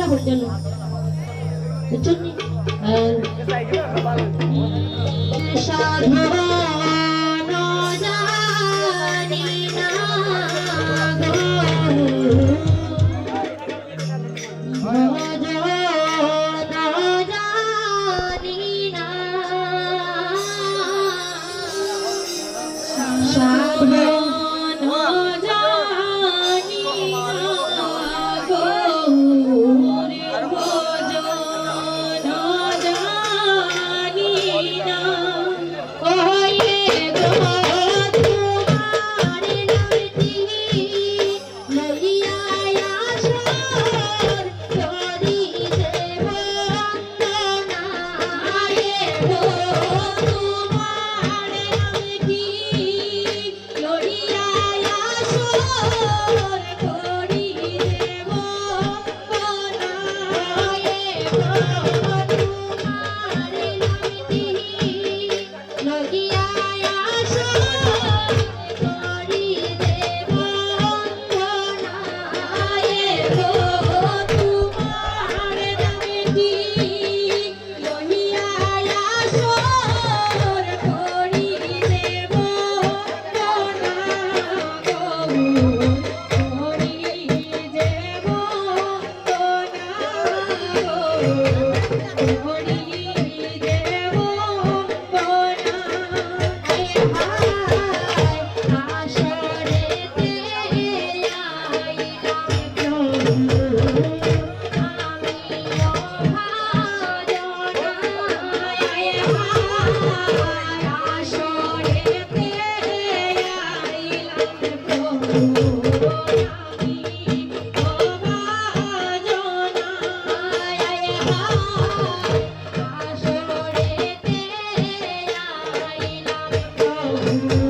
চেষ্টা করতে হলো Oh, thank you.